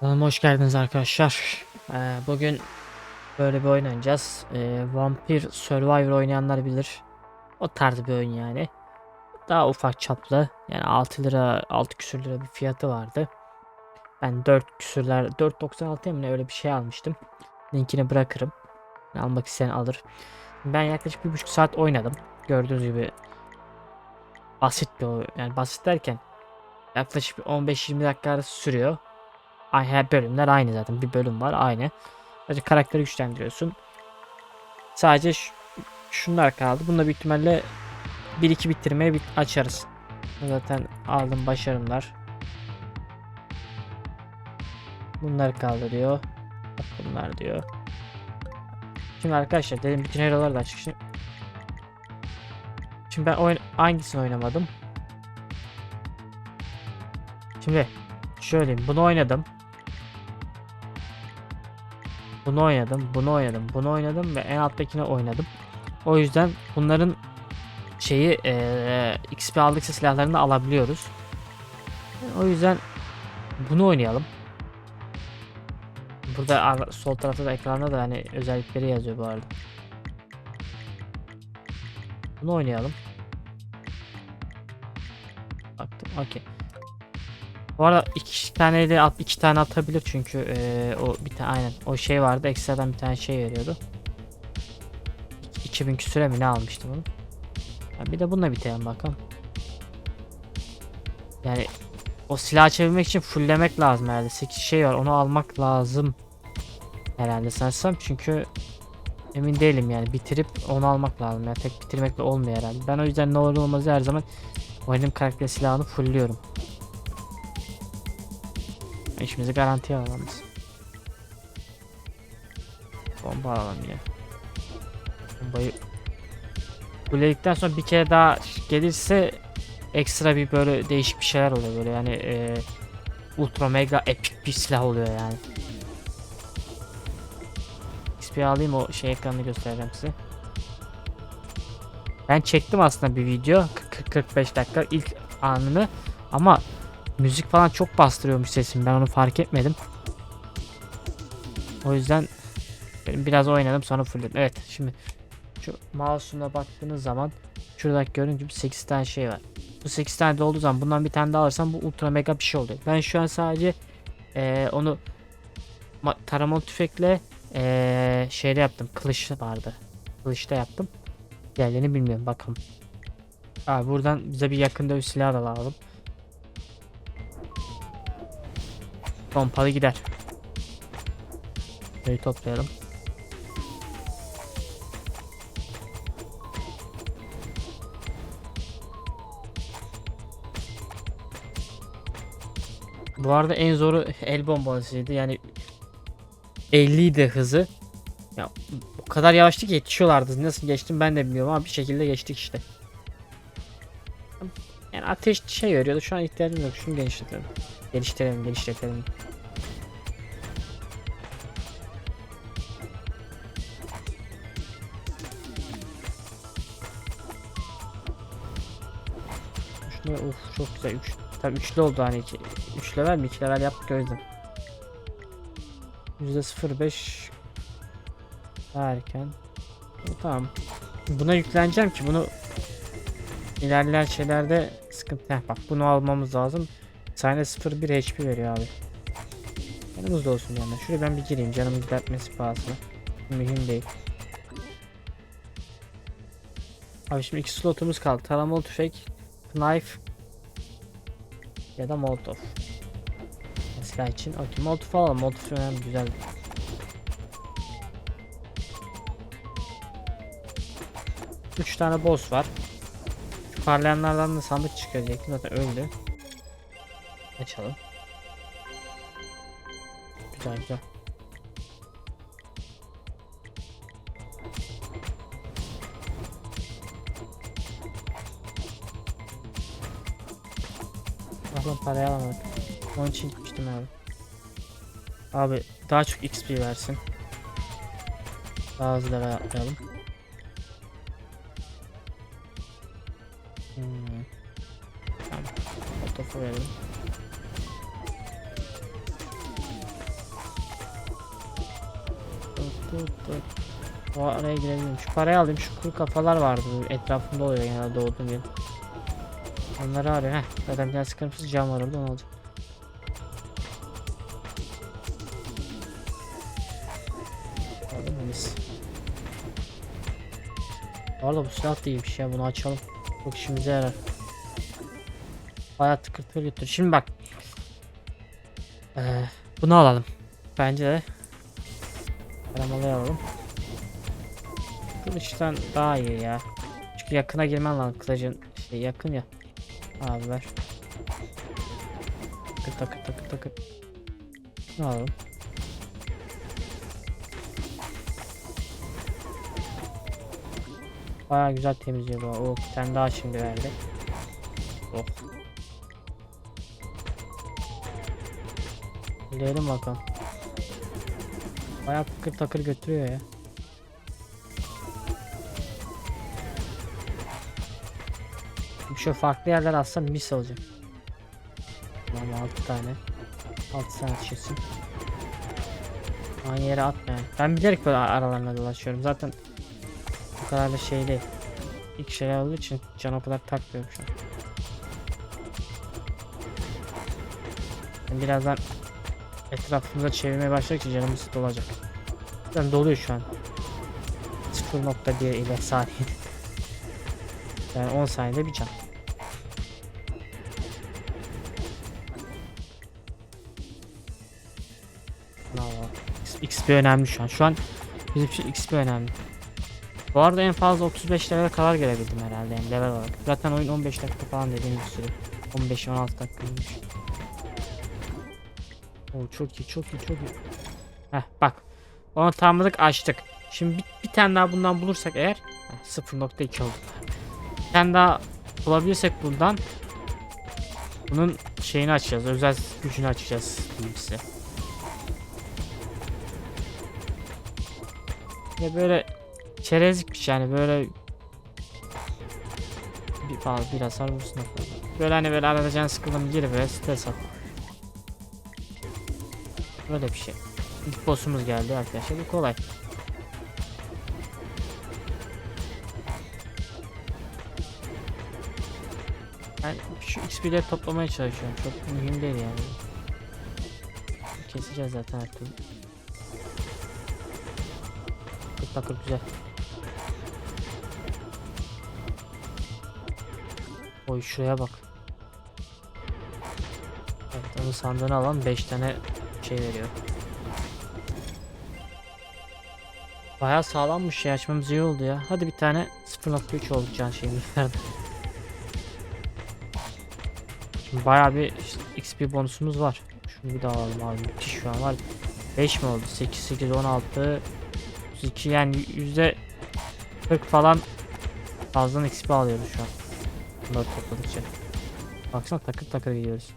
Kanalıma hoş geldiniz arkadaşlar. Ee, bugün böyle bir oyun oynayacağız. Ee, Vampir Survivor oynayanlar bilir. O tarz bir oyun yani. Daha ufak çaplı. Yani 6 lira, 6 küsür lira bir fiyatı vardı. Ben 4 küsürler, 4.96 mi ne öyle bir şey almıştım. Linkini bırakırım. Almak isteyen alır. Ben yaklaşık bir buçuk saat oynadım. Gördüğünüz gibi basit bir oyun. Yani basit derken yaklaşık bir 15-20 dakika sürüyor. Ay, her bölümler aynı zaten. Bir bölüm var aynı. Sadece karakteri güçlendiriyorsun. Sadece şu- şunlar kaldı. Bununla büyük ihtimalle 1-2 bitirmeye bit açarız. Zaten aldım başarımlar. Bunlar kaldı diyor. Bunlar diyor. Şimdi arkadaşlar dedim bütün hero'lar da açık. Şimdi, şimdi ben oyun hangisini oynamadım? Şimdi şöyle bunu oynadım. Bunu oynadım, bunu oynadım, bunu oynadım ve en alttakini oynadım. O yüzden bunların şeyi eee XP aldıkça silahlarını da alabiliyoruz. O yüzden bunu oynayalım. Burada sol tarafta da ekranda da hani özellikleri yazıyor bu arada. Bunu oynayalım. Baktım, okey. Bu arada iki tane de at, iki tane atabilir çünkü eee, o bir tane aynen o şey vardı ekstradan bir tane şey veriyordu. 2000 küsüre mi ne almıştım onu? Ya bir de bununla bitelim bakalım. Yani o silah çevirmek için fulllemek lazım herhalde. 8 şey var onu almak lazım. Herhalde sanırsam çünkü emin değilim yani bitirip onu almak lazım. Yani tek bitirmekle olmuyor herhalde. Ben o yüzden ne olur olmaz her zaman oynadığım karakter silahını fullliyorum. İşimizi garantiye alalım. Bomba alalım yine. Bombayı Fulledikten sonra bir kere daha gelirse ekstra bir böyle değişik bir şeyler oluyor böyle yani e, ultra mega epik bir silah oluyor yani. XP alayım o şey ekranını göstereceğim size. Ben çektim aslında bir video 40-45 dakika ilk anını ama müzik falan çok bastırıyormuş sesim ben onu fark etmedim. O yüzden biraz oynadım sonra fullledim. Evet şimdi şu mouse'una baktığınız zaman şuradaki gördüğünüz gibi 8 tane şey var. Bu 8 tane de olduğu zaman bundan bir tane daha alırsam bu ultra mega bir şey oluyor. Ben şu an sadece eee, onu ma- taramalı tüfekle eee şeyle yaptım. Kılıç vardı. Kılıçta yaptım. Diğerlerini bilmiyorum bakalım. Abi buradan bize bir yakın dövüş silahı da lazım. Pompalı gider. Böyle toplayalım. Bu arada en zoru el bombasıydı. Yani 50 idi hızı. Ya o kadar yavaştı ki yetişiyorlardı. Nasıl geçtim ben de bilmiyorum ama bir şekilde geçtik işte. Yani ateş şey veriyordu. Şu an ihtiyacım yok. Şunu geliştirelim. Geliştirelim, geliştirelim. Şunu uf çok güzel. Üç, tabii üçlü oldu hani. Iki, üç level mi? iki level yaptık o yüzden. Yüzde sıfır beş daha erken. Bu Tamam. Buna yükleneceğim ki bunu ilerleyen şeylerde sıkıntı. Heh, bak bunu almamız lazım. Sahne 01 HP veriyor abi. Yanımızda olsun yani. Şuraya ben bir gireyim canımı gidertmesi pahasına. Mühim değil. Abi şimdi iki slotumuz kaldı. Taramalı tüfek, knife ya da molotov. Silah için. Okey molotov alalım. Molotov önemli güzel. Üç tane boss var. Parlayanlardan da sandık çıkıyor diyecektim zaten öldü. Açalım. Güzel güzel. Lan parayı alamadık. Onun için gitmiştim abi. Abi daha çok XP versin. Daha hızlı level atlayalım. Hmm. Tamam. Otofu verelim. Tut tut. O araya girebilirim. Şu parayı alayım. Şu kuru kafalar vardı. Etrafımda oluyor genelde doğduğum yer. Onları arıyor. Heh. Zaten bir tane sıkıntısız cam var orada. Onu alacağım. Biz? Bu arada bu silah ya. Bunu açalım. Çok işimize yarar. Bayağı tıkır tıkır götür. Şimdi bak. Ee, bunu alalım. Bence de. Kılıçtan daha iyi ya. Çünkü yakına girmen lazım. Kılıcın şey yakın ya. Abi ver. Takır takır takır takır. Ne alalım? Baya güzel temizliyor bu. Oh, bir daha şimdi verdi. Oh. Gidelim bakalım. Baya takır takır götürüyor ya. Şey farklı yerler atsam mis olacak. Tamam 6 tane. 6 tane şişsin. Aynı yere atma yani. Ben bilerek böyle aralarına dolaşıyorum. Zaten bu kadar da şey değil. İlk şey olduğu için can o kadar takmıyorum şu an. Ben birazdan etrafımıza çevirmeye başladıkça canımız dolacak. Zaten doluyor şu an. 0.1 ile saniyede. Yani 10 saniyede bir can. XP önemli şu an. Şu an bizim için XP önemli. Bu arada en fazla 35 levele kadar gelebildim herhalde yani level olarak. Zaten oyun 15 dakika falan dediğim bir süre. 15-16 dakikaymış. Oo çok iyi çok iyi çok iyi. Heh bak. Onu tamamladık açtık. Şimdi bir, bir tane daha bundan bulursak eğer heh, 0.2 oldu. Bir tane daha bulabilirsek buradan bunun şeyini açacağız. Özel gücünü açacağız diyeyim size. Ya böyle çerezlikmiş yani böyle bir fazla bir hasar vursun. Böyle hani böyle arada can sıkıldım gir ve stres at. Böyle bir şey. İlk boss'umuz geldi arkadaşlar. Bu kolay. Ben şu XP'leri toplamaya çalışıyorum. Çok mühim değil yani. Keseceğiz zaten her türlü. Tık takır güzel. Oy şuraya bak. Onu sandığını alan 5 tane şey veriyor. Bayağı sağlammış şey açmamız iyi oldu ya. Hadi bir tane 0.3 oldu can şeyimiz. Şimdi bayağı bir XP bonusumuz var. Şunu bir daha alalım abi. Müthiş şu an var. 5 mi oldu? 8, 8, 16, 32 yani yüzde 40 falan fazladan XP alıyoruz şu an. Bunları topladıkça. Baksana takır takır gidiyoruz.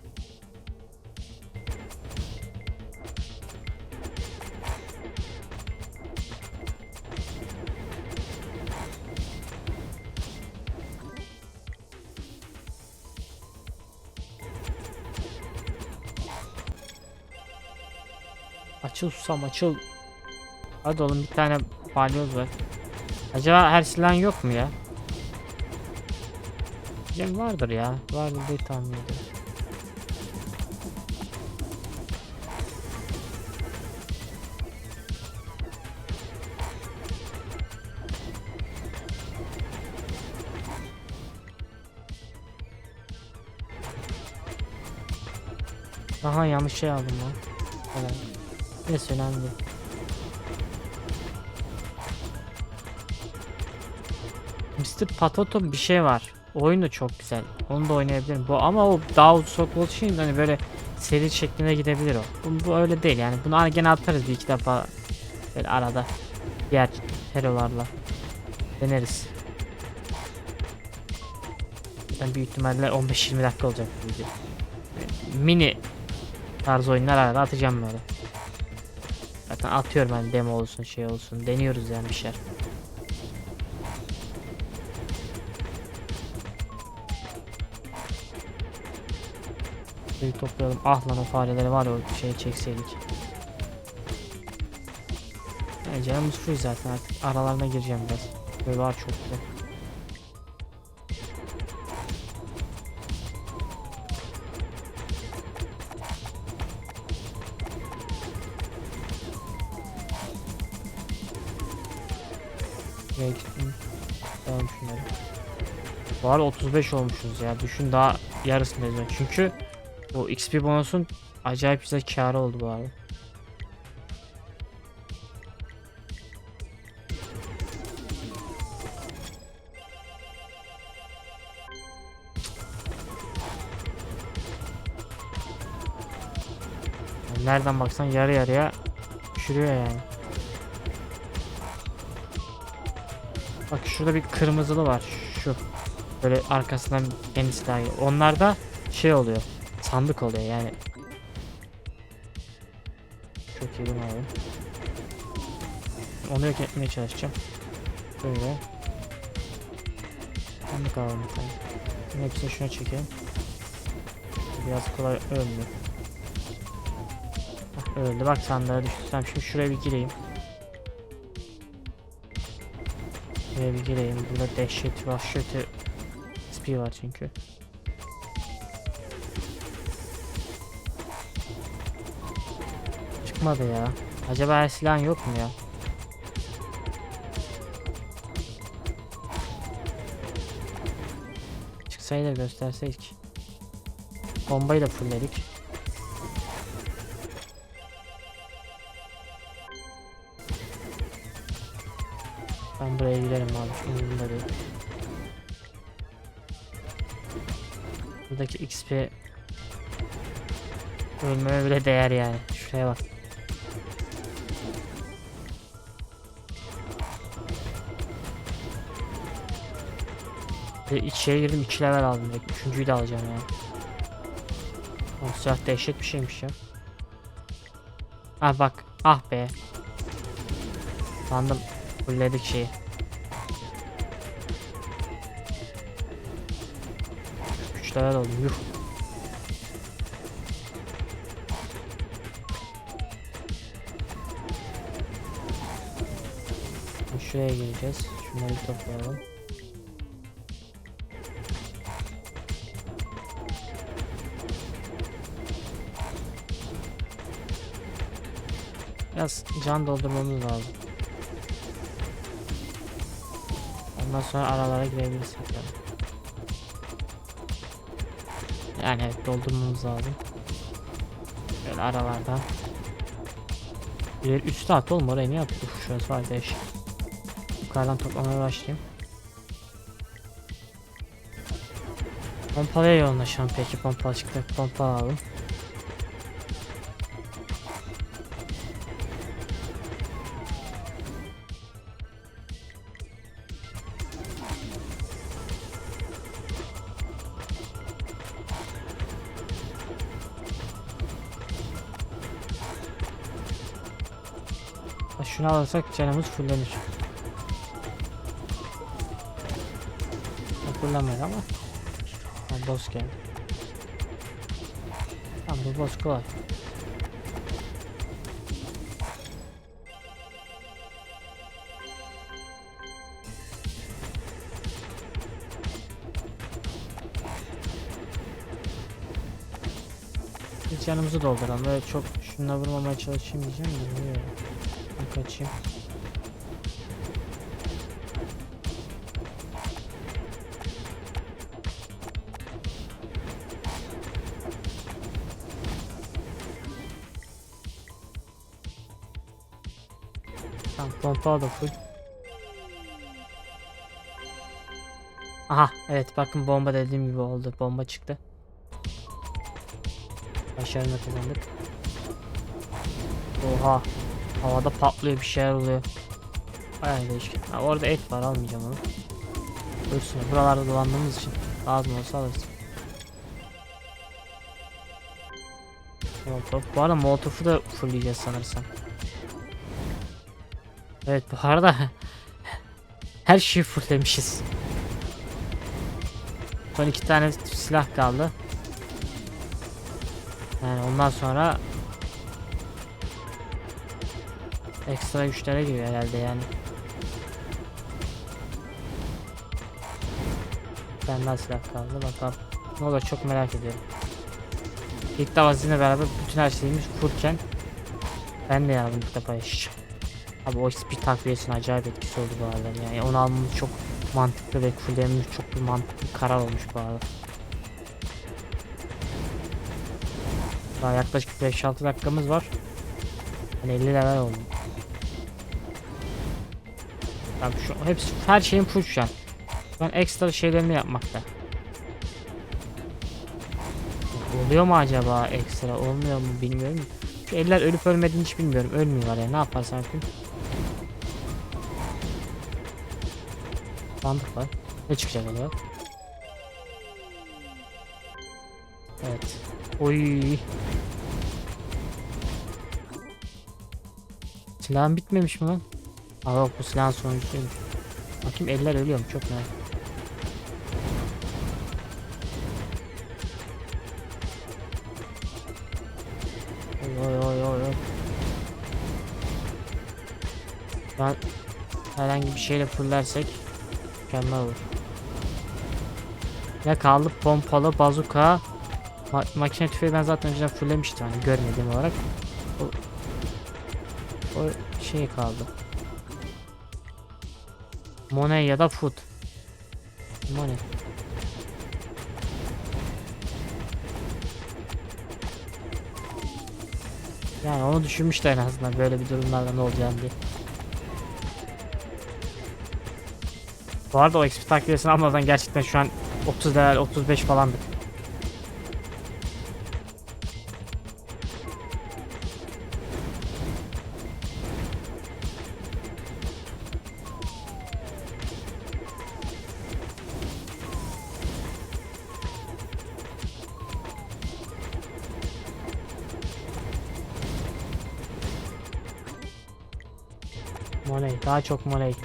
Açıl susam açıl. Hadi oğlum bir tane balyoz var. Acaba her silah yok mu ya? Diyeceğim vardır ya. Vardır diye tahmin ediyorum. Aha yanlış şey aldım lan. Herhalde. Neyse önemli değil. Mr. Potato bir şey var. Oyun da çok güzel. Onu da oynayabilirim. Bu ama o daha soluklu olduğu için hani böyle seri şeklinde gidebilir o. Bu, bu öyle değil yani. Bunu gene atarız bir iki defa böyle arada diğer herolarla deneriz. Ben büyük ihtimalle 15-20 dakika olacak video. Yani mini tarz oyunlar arada atacağım böyle. Zaten atıyorum hani demo olsun şey olsun deniyoruz yani bir şeyler. Suyu toplayalım. Ah lan o fareleri var ya o şeye çekseydik. Yani canımız full zaten artık aralarına gireceğim biraz. Böyle var çok güzel. Buraya gittim. Tamam şunları. Arada 35 olmuşuz ya. Düşün daha yarısındayız. Çünkü bu XP bonusun acayip bize karı oldu bu arada. Nereden baksan yarı yarıya düşürüyor yani. Bak şurada bir kırmızılı var. Şu. Böyle arkasından kendisi daha iyi. Onlarda şey oluyor. Sandık oluyor yani. Çok iyi bunu alayım. Onu yok etmeye çalışacağım. Böyle. Sandık alalım. Bunun Hepsini şuna çekelim. Biraz kolay öldü. Hah, öldü. Bak sandığa düştü. Tamam şimdi şuraya bir gireyim. Şuraya bir gireyim. Burada dehşet vahşeti XP var çünkü. Çıkmadı ya. Acaba her silahın yok mu ya? Çıksaydı gösterseydik. Bombayı da fullledik. Ben buraya girerim abi. Umurumda değil. Buradaki XP ölmeme bile değer yani. Şuraya bak. Ve içeri girdim 2 level aldım direkt. Üçüncüyü de alacağım yani. O silah dehşet bir şeymiş ya. Ah bak. Ah be. Sandım. Fullledik şeyi. Üç level oldum. Yuh. Şuraya gireceğiz. Şunları toplayalım. Biraz can doldurmamız lazım. Ondan sonra aralara girebiliriz tekrar. Yani evet doldurmamız lazım. Böyle aralardan. Bir üstte at oğlum oraya attı? Uf şurası var değişik. Yukarıdan toplamaya başlayayım. Pompalıya yoğunlaşalım peki pompa çıktı. Pompa alalım. Şunu alırsak canımız fullenir. Fullenmedi ama. Ha, boss geldi. Tamam bu boss kolay. Biz canımızı dolduralım. Böyle çok şununla vurmamaya çalışayım diyeceğim bilmiyorum. Kaçayım. Tamam da full. Aha evet bakın bomba dediğim gibi oldu. Bomba çıktı. Başarıyla kazandık. Oha. Havada patlıyor bir şeyler oluyor. Bayağı değişik. Ha, orada et var almayacağım onu. Ölsün. Buralarda dolandığımız için lazım olsa alırız. Molotov. Bu arada Molotov'u da fullleyeceğiz sanırsam. Evet bu arada her şeyi fulllemişiz. Son iki tane silah kaldı. Yani ondan sonra Ekstra güçlere giriyor herhalde yani. Ben silah kaldı bakalım. Ne olur çok merak ediyorum. İlk defa sizinle beraber bütün her şeyimiz fullken ben de yardım ilk defa yaşayacağım. Abi o speed takviyesinin acayip etkisi oldu bu arada yani onu almamız çok mantıklı ve fullememiz çok bir mantıklı bir karar olmuş bu arada. Daha yaklaşık 5-6 dakikamız var. Yani 50 level oldu. Abi şu hepsi her şeyin full şu an. Ben ekstra şeylerini yapmakta. Oluyor mu acaba ekstra? Olmuyor mu bilmiyorum. Şu eller ölüp ölmediğini hiç bilmiyorum. Ölmüyorlar ya. Ne yaparsan yapayım. Sandık var. Ne çıkacak acaba? Evet. Oy. Silahım bitmemiş mi lan? Aa yok bu silahın sonuncusuymuş. Bakayım eller ölüyor? Çok merak. Oy oy oy oy. Ben herhangi bir şeyle fullersek mükemmel olur. Ne kaldı? Pompalı, bazuka, ma makine tüfeği ben zaten önceden fullemiştim hani görmediğim olarak. O, o şey kaldı. Money ya da food. Money. Yani onu düşünmüştü en azından böyle bir durumlarda ne olacağını diye. Bu arada o XP takviyesini almadan gerçekten şu an 30 level 35 falandık. Money, daha çok money.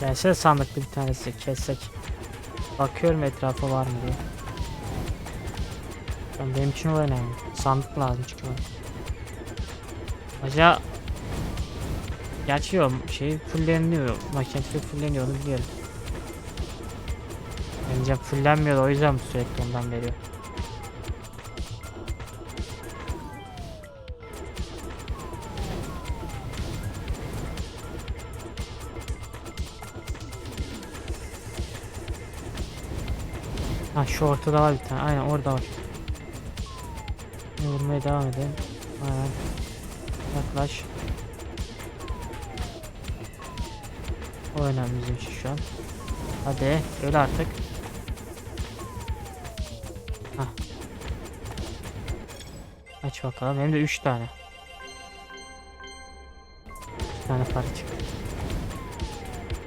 Gelse sandıklı bir tanesi kessek. Bakıyorum etrafa var mı diye. Ben benim için o önemli. Sandık lazım çünkü. Acaba Gerçi yok şey fulleniyor. Makine fulleniyor onu biliyorum. Bence fullenmiyor o yüzden sürekli ondan veriyor. Şu ortada var bir tane. Aynen orada var. Vurmaya devam edelim. Aynen. Yaklaş. O önemli bizim için şu an. Hadi öl artık. Hah. Aç bakalım. Hem de 3 tane. Bir tane para çıktı.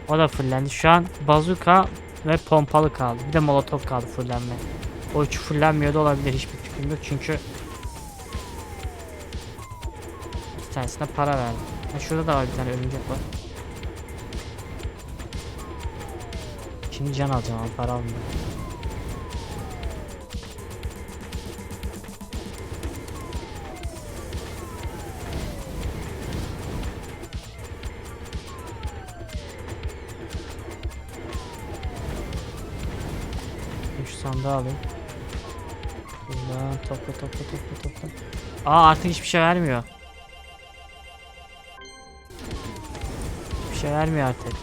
O da fullendi. Şu an bazuka ve pompalı kaldı. Bir de molotof kaldı fullenme. O üç fullenmiyor da olabilir hiçbir fikrim yok çünkü bir tanesine para verdim. Ha, şurada da var bir tane örümcek var. Şimdi can alacağım ama para almıyorum. Sandığı alayım. Buradan topla topla topla topla. Aa artık hiçbir şey vermiyor. Hiçbir şey vermiyor artık.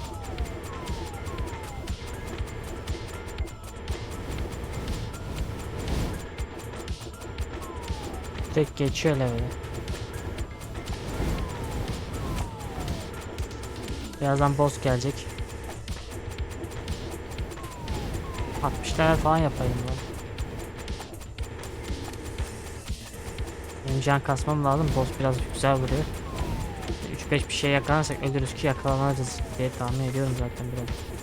Tek geçiyor leveli. Birazdan boss gelecek. 60 level falan yapayım ben. Benim can kasmam lazım. Boss biraz güzel vuruyor. 3-5 bir şey yakalarsak ölürüz ki yakalanacağız diye tahmin ediyorum zaten biraz.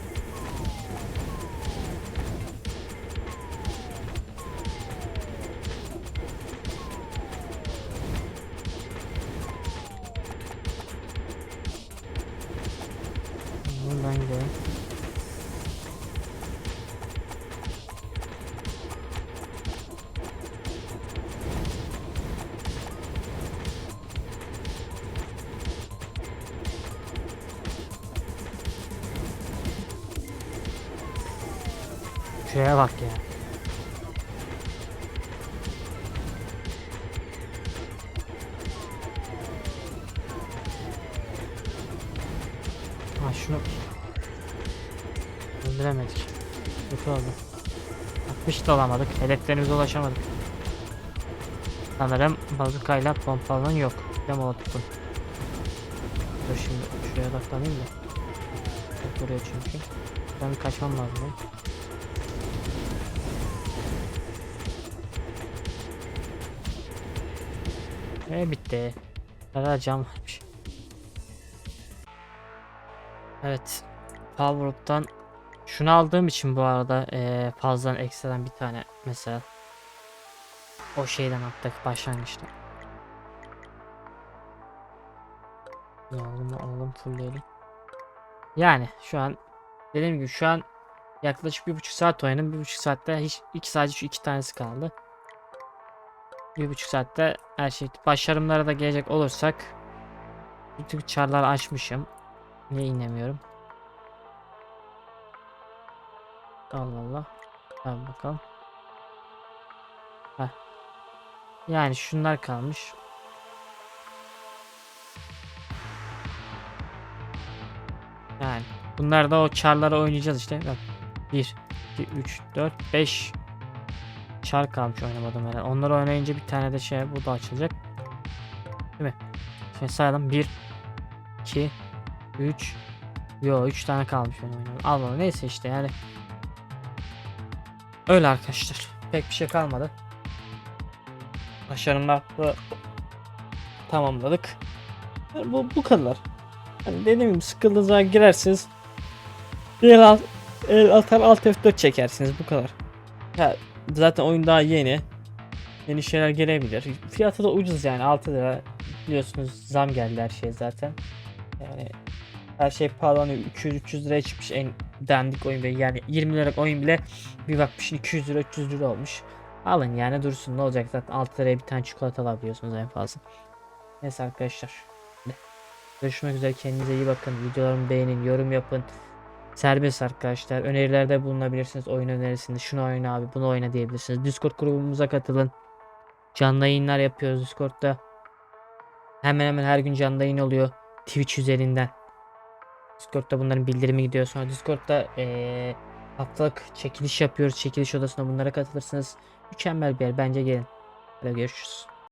Şuraya bak ya. Ha şunu öldüremedik. Kötü oldu. 60 da olamadık. Hedeflerimize ulaşamadık. Sanırım bazukayla pompalının yok. Bir de molotofun. Dur şimdi şuraya odaklanayım da. Çok vuruyor çünkü. Ben kaçmam lazım. benim. Ve bitti. Hala cam varmış. Evet. Powerup'tan şunu aldığım için bu arada eee fazladan ekstradan bir tane mesela o şeyden attık başlangıçta. Alalım alalım fullleyelim. Yani şu an dediğim gibi şu an yaklaşık bir buçuk saat oynadım. Bir buçuk saatte hiç iki sadece şu iki tanesi kaldı. Bir buçuk saatte her şey başarımlara da gelecek olursak bütün çarlar açmışım. Niye inemiyorum? Allah Allah. Tamam bakalım. Heh. Yani şunlar kalmış. Yani bunlar da o çarlara oynayacağız işte. Bak 1 2 3 4 5 çar kalmış oynamadım herhalde. Onları oynayınca bir tane de şey bu da açılacak. Değil mi? Şimdi sayalım 1 2 3 Yo 3 tane kalmış benim oynamam. Allah neyse işte yani. Öyle arkadaşlar. Pek bir şey kalmadı. Başarımlar da tamamladık. Yani bu bu kadar. Hani dediğim gibi sıkıldığınız zaman girersiniz. El, alt, el atar alt F4 çekersiniz bu kadar. Ya zaten oyun daha yeni. Yeni şeyler gelebilir. Fiyatı da ucuz yani 6 lira. Biliyorsunuz zam geldi her şey zaten. Yani her şey pahalanıyor. 200-300 liraya çıkmış en dandik oyun bile. Yani 20 liralık oyun bile bir bakmışsın 200 lira 300 lira olmuş. Alın yani dursun ne olacak zaten 6 liraya bir tane çikolata alabiliyorsunuz en fazla. Neyse arkadaşlar. Görüşmek üzere kendinize iyi bakın. Videolarımı beğenin, yorum yapın. Serbest arkadaşlar. Önerilerde bulunabilirsiniz. Oyun önerisinde. Şunu oyna abi, bunu oyna diyebilirsiniz. Discord grubumuza katılın. Canlı yayınlar yapıyoruz Discord'da. Hemen hemen her gün canlı yayın oluyor. Twitch üzerinden. Discord'da bunların bildirimi gidiyor. Sonra Discord'da eee, haftalık çekiliş yapıyoruz. Çekiliş odasına bunlara katılırsınız. Mükemmel bir yer. Bence gelin. Hadi görüşürüz.